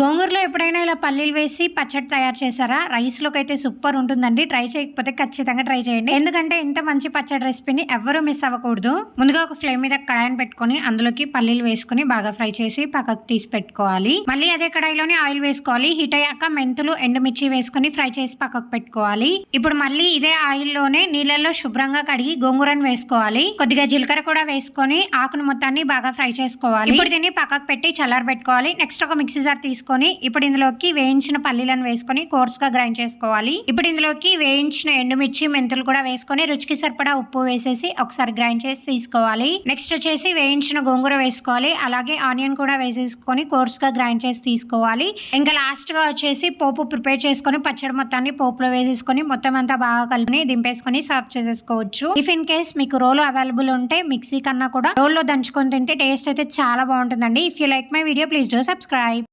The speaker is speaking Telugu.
గోంగూరలో ఎప్పుడైనా ఇలా పల్లీలు వేసి పచ్చడి తయారు చేశారా? రైస్లోకి అయితే సూపర్ ఉంటుందండి. ట్రై చేయకపోతే ఖచ్చితంగా ట్రై చేయండి. ఎందుకంటే ఇంత మంచి పచ్చడి రెసిపీని ఎవరు మిస్ అవ్వకూడదు. ముందుగా ఒక ఫ్లేమ్ మీద కడాయిని పెట్టుకొని అందులోకి పల్లీలు వేసుకొని బాగా ఫ్రై చేసి పక్కకు తీసి పెట్టుకోవాలి. మళ్ళీ అదే కడాయిలోనే ఆయిల్ వేసుకోవాలి. హీట్ అయ్యాక మెంతులు ఎండుమిర్చి వేసుకొని ఫ్రై చేసి పక్కకు పెట్టుకోవాలి. ఇప్పుడు మళ్ళీ ఇదే ఆయిల్లోనే నీళ్ళల్లో శుభ్రంగా కడిగి గోంగూరను వేసుకోవాలి. కొద్దిగా జీలకర్ర కూడా వేసుకొని ఆకును మొత్తాన్ని బాగా ఫ్రై చేసుకోవాలి. ఇప్పుడు దీన్ని పక్కకు పెట్టి చల్లారబెట్టుకోవాలి. నెక్స్ట్ ఒక మిక్సీ జార్ తీసుకొని ఇప్పుడు ఇందులోకి వేయించిన పల్లీలను వేసుకొని కోర్స్గా గ్రైండ్ చేసుకోవాలి. ఇప్పుడు ఇందులోకి వేయించిన ఎండుమిర్చి మెంతులు కూడా వేసుకొని రుచికి సరిపడా ఉప్పు వేసేసి ఒకసారి గ్రైండ్ చేసి తీసుకోవాలి. నెక్స్ట్ వచ్చేసి వేయించిన గోంగూర వేసుకోవాలి. అలాగే ఆనియన్ కూడా వేసేసుకొని కోర్స్గా గ్రైండ్ చేసి తీసుకోవాలి. ఇంకా లాస్ట్గా వచ్చేసి పోపు ప్రిపేర్ చేసుకొని పచ్చడి మొత్తాన్ని పోపులో వేసేసుకొని మొత్తం అంతా బాగా కలుపుని దింపేసుకొని సర్వ్ చేసేసుకోవచ్చు. ఇఫ్ ఇన్ కేస్ మీకు రోల్ అవైలబుల్ ఉంటే మిక్సీ కన్నా కూడా రోల్లో దంచుకొని తింటే టేస్ట్ అయితే చాలా బాగుంటుందండి. If you like my video please do subscribe